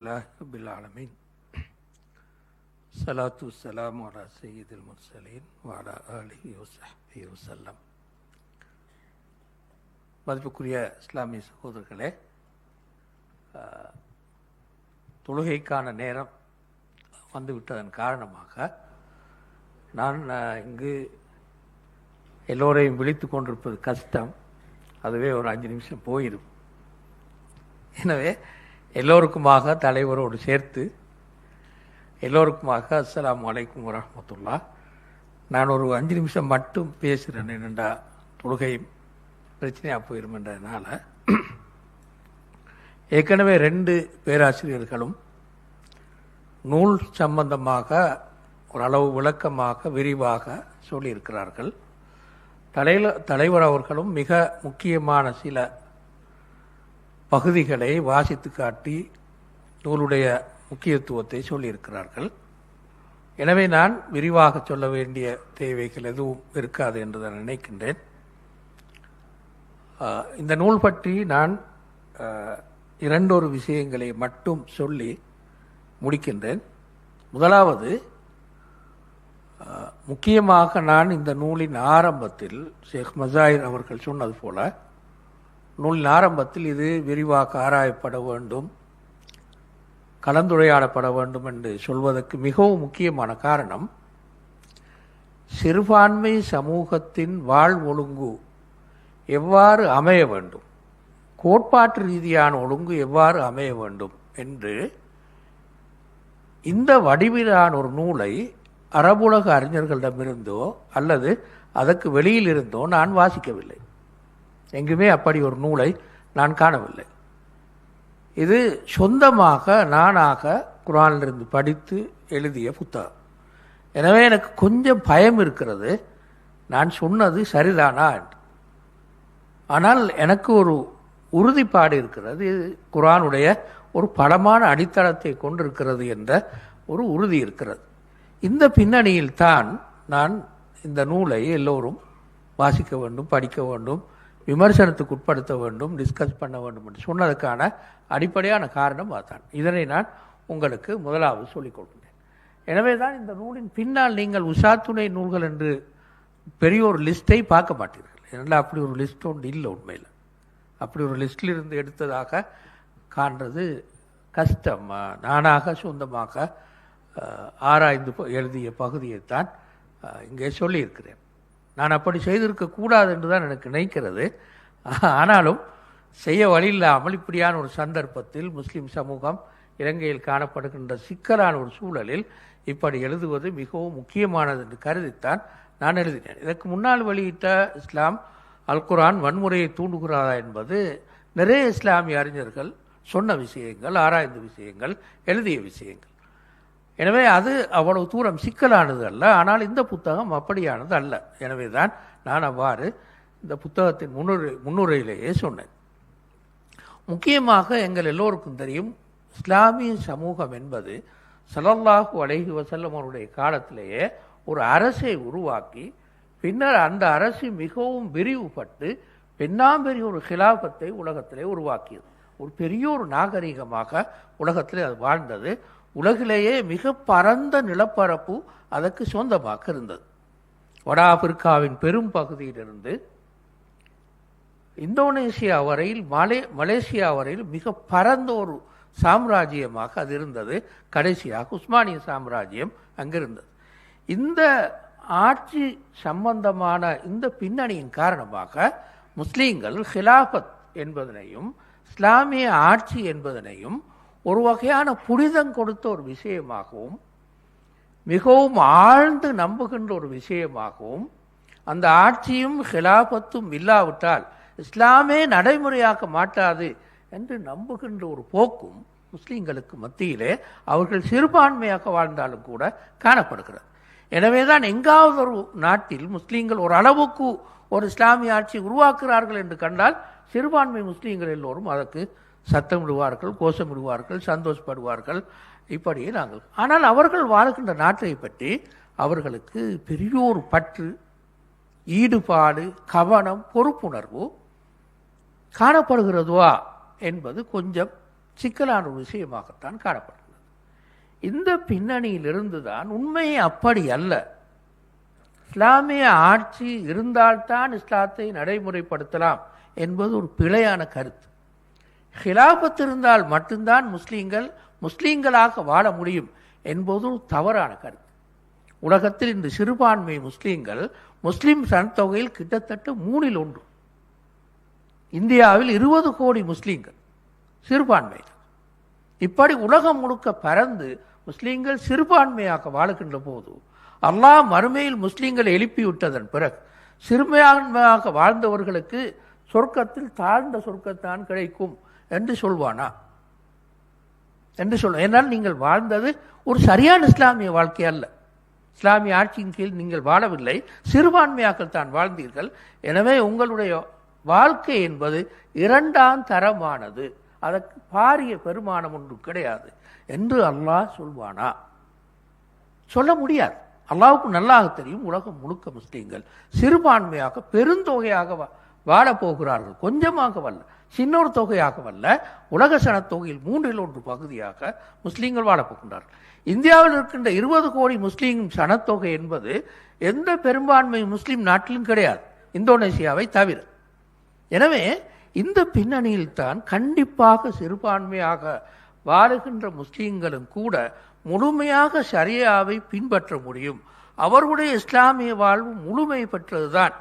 لله رب العالمين الصلاة والسلام على سيد المرسلين وعلى آله وصحبه وسلم மதிப்புக்குரிய இஸ்லாமிய சகோதரர்களே ஆஹ், தொழுகைக்கான நேரம் வந்துவிட்டதன் காரணமாக நான் ஆஹ், இங்கு எல்லோரையும் விழித்து கொண்டிருப்பது கஷ்டம் அதுவே ஒரு அஞ்சு நிமிஷம் போயிடும் எனவே எல்லோருக்குமாக தலைவரோடு சேர்த்து எல்லோருக்குமாக அஸ்லாம் வலைக்கம் வரமத்துல்லா நான் ஒரு அஞ்சு நிமிஷம் மட்டும் பேசுகிறேன் என்னென்றா தொழுகை பிரச்சனையாக போயிருமென்றதுனால ஏற்கனவே ரெண்டு பேராசிரியர்களும் நூல் சம்பந்தமாக ஓரளவு விளக்கமாக விரிவாக சொல்லியிருக்கிறார்கள். தலையில் தலைவர் அவர்களும் மிக முக்கியமான சில பகுதிகளை வாசித்து காட்டி நூலுடைய முக்கியத்துவத்தை சொல்லியிருக்கிறார்கள். எனவே நான் விரிவாக சொல்ல வேண்டிய தேவைகள் எதுவும் இருக்காது என்று நான் நினைக்கின்றேன். இந்த நூல் பற்றி நான் இரண்டொரு விஷயங்களை மட்டும் சொல்லி முடிக்கின்றேன். முதலாவது முக்கியமாக நான் இந்த நூலின் ஆரம்பத்தில் ஷேக் மசாயிர் அவர்கள் சொன்னது போல நூலின் ஆரம்பத்தில் இது விரிவாக ஆராயப்பட வேண்டும் கலந்துரையாடப்பட வேண்டும் என்று சொல்வதற்கு மிகவும் முக்கியமான காரணம் சிறுபான்மை சமூகத்தின் வாழ் ஒழுங்கு எவ்வாறு அமைய வேண்டும் கோட்பாட்டு ரீதியான ஒழுங்கு எவ்வாறு அமைய வேண்டும் என்று இந்த வடிவிலான ஒரு நூலை அரபுலக அறிஞர்களிடமிருந்தோ அல்லது அதற்கு வெளியில் இருந்தோ நான் வாசிக்கவில்லை. எங்குமே அப்படி ஒரு நூலை நான் காணவில்லை. இது சொந்தமாக நானாக குரானிலிருந்து படித்து எழுதிய புத்தகம். எனவே எனக்கு கொஞ்சம் பயம் இருக்கிறது. நான் சொன்னது சரிதானா ஆனால் எனக்கு ஒரு உறுதிப்பாடு இருக்கிறது. இது குரானுடைய ஒரு பலமான அடித்தளத்தை கொண்டிருக்கிறது என்ற ஒரு உறுதி இருக்கிறது. இந்த பின்னணியில் தான் நான் இந்த நூலை எல்லோரும் வாசிக்க வேண்டும் படிக்க வேண்டும் விமர்சனத்துக்கு உட்படுத்த வேண்டும் டிஸ்கஸ் பண்ண வேண்டும் என்று சொன்னதுக்கான அடிப்படையான காரணம் அதுதான். இதனை நான் உங்களுக்கு முதலாவது சொல்லிக் கொடுக்கிறேன். எனவே தான் இந்த நூலின் பின்னால் நீங்கள் உஷாத்துணை நூல்கள் என்று பெரிய ஒரு லிஸ்ட்டை பார்க்க மாட்டீர்கள். ஏன்னா அப்படி ஒரு லிஸ்ட் ஒன்று இல்லை உண்மையில். அப்படி ஒரு லிஸ்டிலிருந்து எடுத்ததாக காண்றது கஷ்டம்? நானாக சொந்தமாக ஆராய்ந்து ப- எழுதிய பகுதியைத்தான் இங்கே சொல்லியிருக்கிறேன். நான் அப்படி செய்திருக்க கூடாது என்று தான் எனக்கு நினைக்கிறது. ஆனாலும் செய்ய வழி இல்லாமல் இப்படியான ஒரு சந்தர்ப்பத்தில் முஸ்லீம் சமூகம் இலங்கையில் காணப்படுகின்ற சிக்கலான ஒரு சூழலில் இப்படி எழுதுவது மிகவும் முக்கியமானது என்று கருதித்தான் நான் எழுதினேன். இதற்கு முன்னால் வெளியிட்ட இஸ்லாம் அல்குரான் வன்முறையை தூண்டுகிறதா என்பது நிறைய இஸ்லாமிய அறிஞர்கள் சொன்ன விஷயங்கள் ஆராய்ந்த விஷயங்கள் எழுதிய விஷயங்கள். எனவே அது அவ்வளவு தூரம் சிக்கலானது அல்ல ஆனால் இந்த புத்தகம் அப்படியானது அல்ல எனவே தான் நான் அவ்வாறு இந்த புத்தகத்தின் முன்னுரை முன்னுரையிலேயே சொன்னேன். முக்கியமாக எங்கள் எல்லோருக்கும் தெரியும் இஸ்லாமிய சமூகம் என்பது சலல்லாஹு அலைஹி வசல்லம் அவருடைய காலத்திலேயே ஒரு அரசை உருவாக்கி பின்னர் அந்த அரசு மிகவும் விரிவுபட்டு பெண்ணாம்பெரிய ஒரு ஹிலாபத்தை உலகத்திலே உருவாக்கியது. ஒரு பெரிய ஒரு நாகரிகமாக உலகத்திலே அது வாழ்ந்தது. உலகிலேயே மிக பரந்த நிலப்பரப்பு அதற்கு சொந்தமாக இருந்தது. வட ஆப்பிரிக்காவின் பெரும் பகுதியிலிருந்து இந்தோனேசியா வரையில் மலே மலேசியா வரையில் மிக பரந்த ஒரு சாம்ராஜ்யமாக அது இருந்தது. கடைசியாக உஸ்மானிய சாம்ராஜ்யம் அங்கிருந்தது. இந்த ஆட்சி சம்பந்தமான இந்த பின்னணியின் காரணமாக முஸ்லீம்கள் ஹிலாபத் என்பதனையும் இஸ்லாமிய ஆட்சி என்பதனையும் ஒரு வகையான புனிதம் கொடுத்த ஒரு விஷயமாகவும் மிகவும் ஆழ்ந்து நம்புகின்ற ஒரு விஷயமாகவும் அந்த ஆட்சியும் ஹிலாபத்தும் இல்லாவிட்டால் இஸ்லாமே நடைமுறையாக்க மாட்டாது என்று நம்புகின்ற ஒரு போக்கும் முஸ்லீம்களுக்கு மத்தியிலே அவர்கள் சிறுபான்மையாக வாழ்ந்தாலும் கூட காணப்படுகிறது. எனவே தான் எங்காவது ஒரு நாட்டில் முஸ்லீம்கள் ஒரு அளவுக்கு ஒரு இஸ்லாமிய ஆட்சி உருவாக்குகிறார்கள் என்று கண்டால் சிறுபான்மை முஸ்லீம்கள் எல்லோரும் அதற்கு சத்தமிடுவார்கள் கோஷமிடுவார்கள் சந்தோஷப்படுவார்கள். இப்படியே நாங்கள். ஆனால் அவர்கள் வாழ்கின்ற நாட்டை பற்றி அவர்களுக்கு பெரியோர் பற்று ஈடுபாடு கவனம் பொறுப்புணர்வு காணப்படுகிறதுவா என்பது கொஞ்சம் சிக்கலான ஒரு விஷயமாகத்தான் காணப்படுகிறது. இந்த பின்னணியிலிருந்து தான் உண்மை அப்படி அல்ல. இஸ்லாமிய ஆட்சி இருந்தால்தான் இஸ்லாத்தை நடைமுறைப்படுத்தலாம் என்பது ஒரு பிழையான கருத்து. ஹிலாபத் இருந்தால் மட்டும்தான் முஸ்லீம்கள் முஸ்லீம்களாக வாழ முடியும் என்பதும் தவறான கருத்து. உலகத்தில் இந்த சிறுபான்மை முஸ்லீம்கள் முஸ்லீம் சனத்தொகையில் கிட்டத்தட்ட மூணில் ஒன்று. இந்தியாவில் இருபது கோடி முஸ்லீம்கள் சிறுபான்மை இப்படி உலகம் முழுக்க பறந்து முஸ்லீம்கள் சிறுபான்மையாக வாழுகின்ற போது அல்லாஹ் மறுமையில் முஸ்லீம்களை எழுப்பிவிட்டதன் பிறகு சிறுமையாக வாழ்ந்தவர்களுக்கு சொர்க்கத்தில் தாழ்ந்த சொர்க்கத்தான் கிடைக்கும். என்று சொல்வானா? என்று சொல்ல ஏன்னால் நீங்கள் வாழ்ந்தது ஒரு சரியான இஸ்லாமிய வாழ்க்கை அல்ல. இஸ்லாமிய ஆட்சியின் கீழ் நீங்கள் வாழவில்லை சிறுபான்மையாக்கள் தான் வாழ்ந்தீர்கள். எனவே உங்களுடைய வாழ்க்கை என்பது இரண்டாம் தரமானது. அதற்கு பாரிய பெருமானம் ஒன்று கிடையாது என்று அல்லாஹ் சொல்வானா? சொல்ல முடியாது. அல்லாவுக்கு நல்லாக தெரியும் உலகம் முழுக்க முஸ்லீம்கள். சிறுபான்மையாக பெருந்தொகையாக வாழப்போகிறார்கள். வாழப் போகிறார்கள் கொஞ்சமாக வல்ல. சின்னொரு தொகையாக வல்ல. உலக சனத்தொகையில் மூன்றில் ஒன்று பகுதியாக முஸ்லீம்கள் வாழப் போகின்றார்கள் இந்தியாவில் இருக்கின்ற இருபது கோடி முஸ்லீம் சனத்தொகை என்பது எந்த பெரும்பான்மை முஸ்லீம் நாட்டிலும் கிடையாது. இந்தோனேசியாவை தவிர. எனவே இந்த பின்னணியில் தான் கண்டிப்பாக சிறுபான்மையாக வாழுகின்ற முஸ்லீம்களும் கூட முழுமையாக சரியாவை பின்பற்ற முடியும். அவர்களுடைய இஸ்லாமிய வாழ்வு முழுமை பெற்றதுதான்.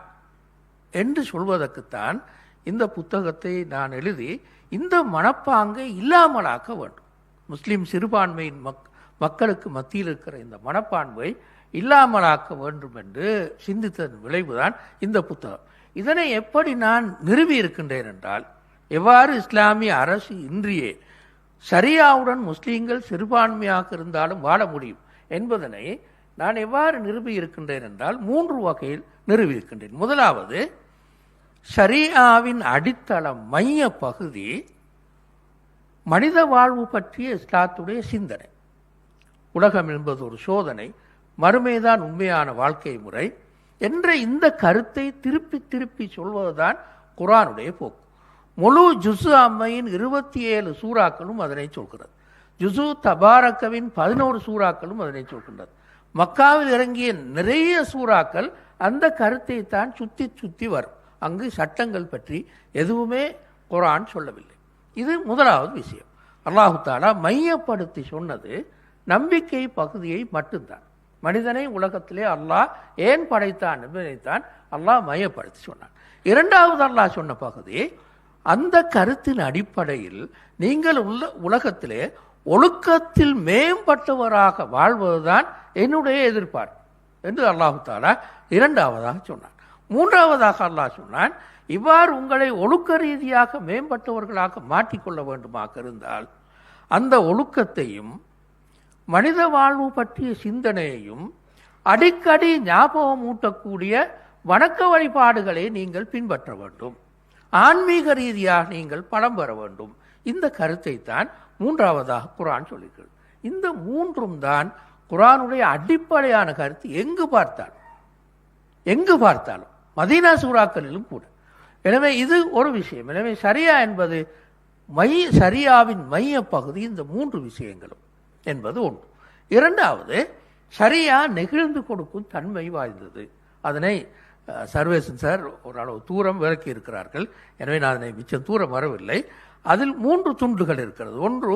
என்று சொல்வதற்குத்தான் இந்த புத்தகத்தை நான் எழுதி இந்த மனப்பாங்கை இல்லாமலாக்க வேண்டும். முஸ்லீம் சிறுபான்மையின் மக் மக்களுக்கு மத்தியில் இருக்கிற இந்த மனப்பான்மை இல்லாமலாக்க வேண்டும் என்று சிந்தித்ததன் விளைவுதான் இந்த புத்தகம். இதனை எப்படி நான் நிறுவி இருக்கின்றேன் என்றால் எவ்வாறு இஸ்லாமிய அரசு இன்றியே சரியாவுடன் முஸ்லீம்கள் சிறுபான்மையாக இருந்தாலும் வாழ முடியும் என்பதனை நான் எவ்வாறு நிறுவி இருக்கின்றேன் என்றால் மூன்று வகையில் நிரூபிக்கின்றேன் முதலாவது ஷரியாவின் அடித்தளம் மைய பகுதி மனித வாழ்வு பற்றிய இஸ்லாத்துடைய சிந்தனை. உலகம் என்பது ஒரு சோதனை மறுமைதான் உண்மையான வாழ்க்கை முறை என்ற இந்த கருத்தை திருப்பி திருப்பி சொல்வதுதான் குரானுடைய போக்கு. முழு ஜுசு அம்மையின் இருபத்தி ஏழு சூறாக்களும் அதனை சொல்கிறது. ஜுசு தபாரக்கவின் பதினோரு சூறாக்களும் அதனை சொல்கின்றது. மக்காவில் இறங்கிய நிறைய சூறாக்கள் அந்த கருத்தை தான் சுத்தி சுத்தி வரும். அங்கு சட்டங்கள் பற்றி எதுவுமே குரான் சொல்லவில்லை. இது முதலாவது விஷயம். அல்லாஹு தாலா மையப்படுத்தி சொன்னது நம்பிக்கை பகுதியை மட்டும்தான். மனிதனை உலகத்திலே அல்லாஹ் ஏன் படைத்தான் என்பதைத்தான் அல்லாஹ் மையப்படுத்தி சொன்னான். இரண்டாவது அல்லாஹ் சொன்ன பகுதி அந்த கருத்தின் அடிப்படையில் நீங்கள் உள்ள உலகத்திலே ஒழுக்கத்தில் மேம்பட்டவராக வாழ்வதுதான் என்னுடைய எதிர்பார்ப்பு. என்று அல்லாஹு தாலா இரண்டாவதாக சொன்னான். மூன்றாவதாக அல்லாஹ் சொன்னான் இவ்வாறு உங்களை ஒழுக்க ரீதியாக மேம்பட்டவர்களாக மாற்றிக்கொள்ள வேண்டுமாக இருந்தால் அந்த ஒழுக்கத்தையும் மனித வாழ்வு பற்றிய சிந்தனையையும் அடிக்கடி ஞாபகம் ஊட்டக்கூடிய வணக்க வழிபாடுகளை நீங்கள் பின்பற்ற வேண்டும். ஆன்மீக ரீதியாக நீங்கள் பலம் பெற வேண்டும். இந்த கருத்தை தான் மூன்றாவதாக குரான் சொல்லுகிறது. இந்த மூன்றும் தான் குரானுடைய அடிப்படையான கருத்து. எங்கு பார்த்தால் எங்கு பார்த்தாலும் மதீனா சூறாக்களிலும் கூட. எனவே இது ஒரு விஷயம். எனவே சரியா என்பது மைய சரியாவின் மைய பகுதி இந்த மூன்று விஷயங்களும் என்பது ஒன்று. இரண்டாவது சரியா நெகிழ்ந்து கொடுக்கும் தன்மை வாய்ந்தது. அதனை சர்வேசன் சார் ஓரளவு தூரம் விளக்கி இருக்கிறார்கள் எனவே நான் அதனை மிச்சம் தூரம் வரவில்லை. அதில் மூன்று துண்டுகள் இருக்கிறது. ஒன்று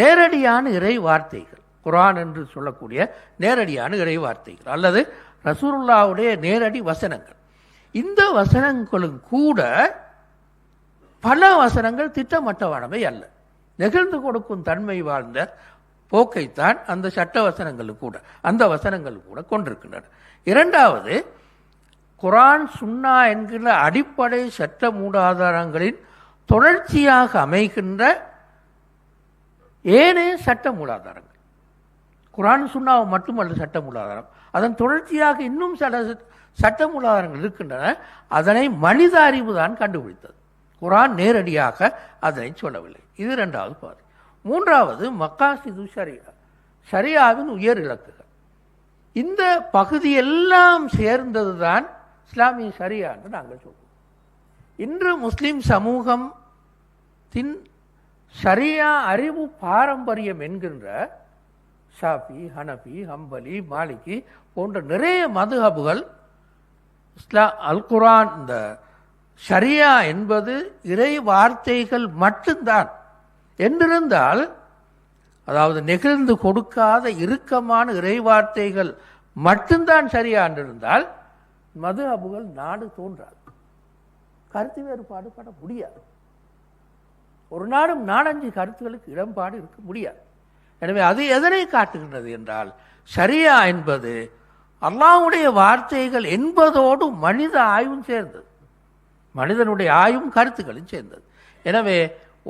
நேரடியான இறை வார்த்தைகள். குரான் என்று சொல்லக்கூடிய நேரடியான இறை வார்த்தைகள். அல்லது ரசூருல்லாவுடைய நேரடி வசனங்கள். இந்த வசனங்களும் கூட பல வசனங்கள் திட்டமட்டவானவை அல்ல. நெகிழ்ந்து கொடுக்கும் தன்மை வாழ்ந்த போக்கைத்தான் அந்த சட்ட வசனங்கள் கூட அந்த வசனங்கள் கூட கொண்டிருக்கின்றன. இரண்டாவது குரான் சுன்னா என்கிற அடிப்படை சட்ட மூலாதாரங்களின் தொடர்ச்சியாக அமைகின்ற ஏனைய சட்ட மூலாதாரங்கள். குரான் சுண்ணாவை மட்டுமல்ல சட்ட மூலாதாரம் அதன் தொடர்ச்சியாக இன்னும் சில சட்ட மூலாதாரங்கள் இருக்கின்றன. அதனை மனித அறிவு தான் கண்டுபிடித்தது. குரான் நேரடியாக அதனை சொல்லவில்லை. இது ரெண்டாவது பாதி. மூன்றாவது மக்காசிது சரியா சரியாவின் உயர் இலக்குகள். இந்த பகுதியெல்லாம் சேர்ந்தது தான் இஸ்லாமிய சரியா என்று நாங்கள் சொல்வோம். இன்று முஸ்லிம் சமூகத்தின் சரியா அறிவு பாரம்பரியம் என்கின்ற ஷாஃபி ஹனபி ஹம்பலி மாலிகி போன்ற நிறைய மதுஹபுகள் இஸ்லா அல் குரான் இந்த ஷரியா என்பது இறை வார்த்தைகள் மட்டும்தான். என்றிருந்தால் அதாவது நெகிழ்ந்து கொடுக்காத இறுக்கமான இறை வார்த்தைகள் மட்டும்தான் சரியா என்றிருந்தால் மது அபுகள் நாடு தோன்றாது. கருத்து வேறுபாடு பட முடியாது. ஒரு நாடும் நாடஞ்சு கருத்துகளுக்கு இடம்பாடு இருக்க முடியாது. எனவே அது எதனை காட்டுகின்றது என்றால் சரியா என்பது அல்லாஹுடைய வார்த்தைகள் என்பதோடு மனித ஆய்வும் சேர்ந்தது. மனிதனுடைய ஆய்வும் கருத்துக்களும் சேர்ந்தது. எனவே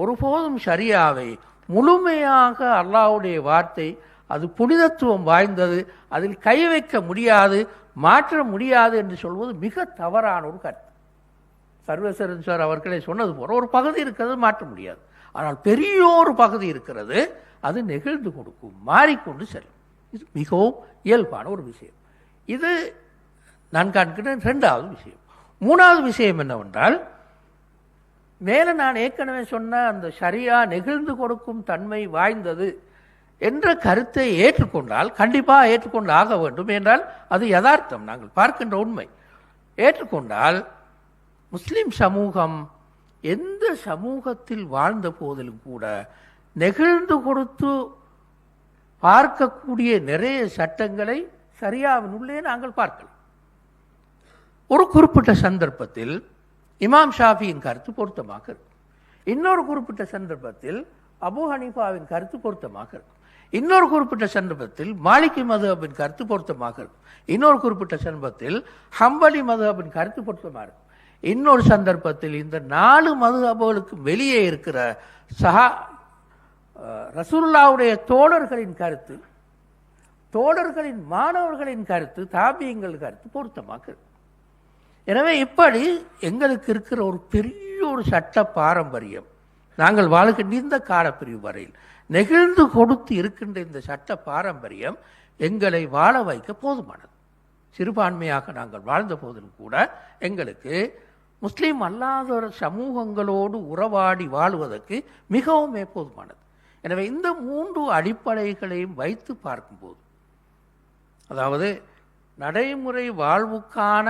ஒருபோதும் ஷரியாவை முழுமையாக அல்லாஹுடைய வார்த்தை அது புனிதத்துவம் வாய்ந்தது அதில் கை வைக்க முடியாது மாற்ற முடியாது என்று சொல்வது மிக தவறான ஒரு கருத்து. சர்வேஸ்வரன் சார் அவர்களே சொன்னது போல ஒரு பகுதி இருக்கிறது மாற்ற முடியாது. ஆனால் பெரிய ஒரு பகுதி இருக்கிறது அது நெகிழ்ந்து கொடுக்கும் மாறிக்கொண்டு செல்லும். இது மிகவும் இயல்பான ஒரு விஷயம். இது நான் காண்கிற ரெண்டாவது விஷயம். மூணாவது விஷயம் என்னவென்றால் மேலே நான் ஏற்கனவே சொன்ன அந்த சரியா நெகிழ்ந்து கொடுக்கும் தன்மை வாய்ந்தது என்ற கருத்தை ஏற்றுக்கொண்டால் கண்டிப்பாக ஏற்றுக்கொண்டு ஆக வேண்டும். என்றால் அது யதார்த்தம். நாங்கள் பார்க்கின்ற உண்மை. ஏற்றுக்கொண்டால் முஸ்லிம் சமூகம் எந்த சமூகத்தில் வாழ்ந்த போதிலும் கூட நெகிழ்ந்து கொடுத்து பார்க்கக்கூடிய நிறைய சட்டங்களை சரியாவினுள்ளே நாங்கள் பார்க்கலாம். ஒரு குறிப்பிட்ட சந்தர்ப்பத்தில் இமாம் ஷாஃபியின் கருத்து பொருத்தமாக இருக்கும். இன்னொரு குறிப்பிட்ட சந்தர்ப்பத்தில் அபு ஹனீஃபாவின் கருத்து பொருத்தமாக இருக்கும். இன்னொரு குறிப்பிட்ட சந்தர்ப்பத்தில் மாலிகி மதுஹபின் கருத்து பொருத்தமாக இருக்கும். இன்னொரு குறிப்பிட்ட சந்தர்ப்பத்தில் ஹம்பலி மதுஹபின் கருத்து பொருத்தமாக இருக்கும். இன்னொரு சந்தர்ப்பத்தில் இந்த நாலு மதுஹபுகளுக்கு வெளியே இருக்கிற சஹா ரசூல்லாவுடைய தோழர்களின் கருத்து தோழர்களின் மாணவர்களின் கருத்து தாபியங்கள் கருத்து பொருத்தமாக எனவே இப்படி எங்களுக்கு இருக்கிற ஒரு பெரிய ஒரு சட்ட பாரம்பரியம் நாங்கள் வாழ்கின்ற இந்த காலப்பிரிவு வரையில் நெகிழ்ந்து கொடுத்து இருக்கின்ற இந்த சட்ட பாரம்பரியம் எங்களை வாழ வைக்க போதுமானது. சிறுபான்மையாக நாங்கள் வாழ்ந்த போதிலும் கூட எங்களுக்கு முஸ்லீம் அல்லாத ஒரு சமூகங்களோடு உறவாடி வாழ்வதற்கு மிகவும் போதுமானது. எனவே இந்த மூன்று அடிப்படைகளையும் வைத்து பார்க்கும்போது அதாவது நடைமுறை வாழ்வுக்கான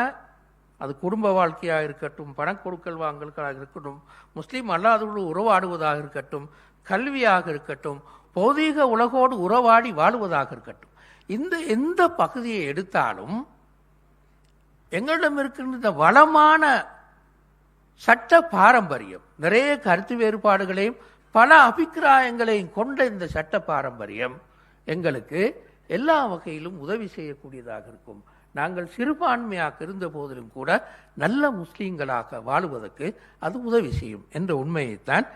அது குடும்ப வாழ்க்கையாக இருக்கட்டும் பணம் கொடுக்கல் வாங்கல்களாக இருக்கட்டும் முஸ்லீம் அல்லாதவர்களோடு உறவாடுவதாக இருக்கட்டும் கல்வியாக இருக்கட்டும் பௌதீக உலகோடு உறவாடி வாழுவதாக இருக்கட்டும் இந்த எந்த பகுதியை எடுத்தாலும் எங்களிடம் இருக்கின்ற இந்த வளமான சட்ட பாரம்பரியம் நிறைய கருத்து வேறுபாடுகளையும் பல அபிப்பிராயங்களையும் கொண்ட இந்த சட்ட பாரம்பரியம் எங்களுக்கு எல்லா வகையிலும் உதவி செய்யக்கூடியதாக இருக்கும். நாங்கள் சிறுபான்மையாக இருந்த போதிலும் கூட நல்ல முஸ்லீம்களாக வாழுவதற்கு அது உதவி செய்யும் என்ற உண்மையைத்தான்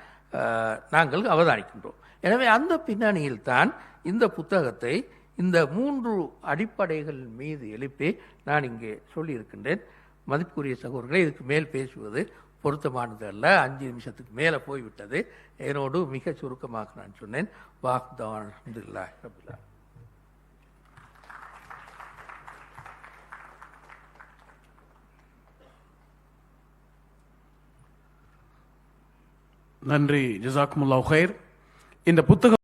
நாங்கள் அவதானிக்கின்றோம். எனவே அந்த பின்னணியில் தான் இந்த புத்தகத்தை இந்த மூன்று அடிப்படைகள் மீது எழுப்பி நான் இங்கே சொல்லியிருக்கின்றேன். மதிப்புக்குரிய சகோதரர்களை இதுக்கு மேல் பேசுவது பொருத்தமானது அல்ல அஞ்சு நிமிஷத்துக்கு மேலே போய்விட்டது. என்னோடு மிக சுருக்கமாக நான் சொன்னேன். வாக்தான் அல்ஹம்துலில்லாஹி ரபில்லா நன்றி. ஜசாக்குமுல்லா ஹைர் இந்த புத்தகம்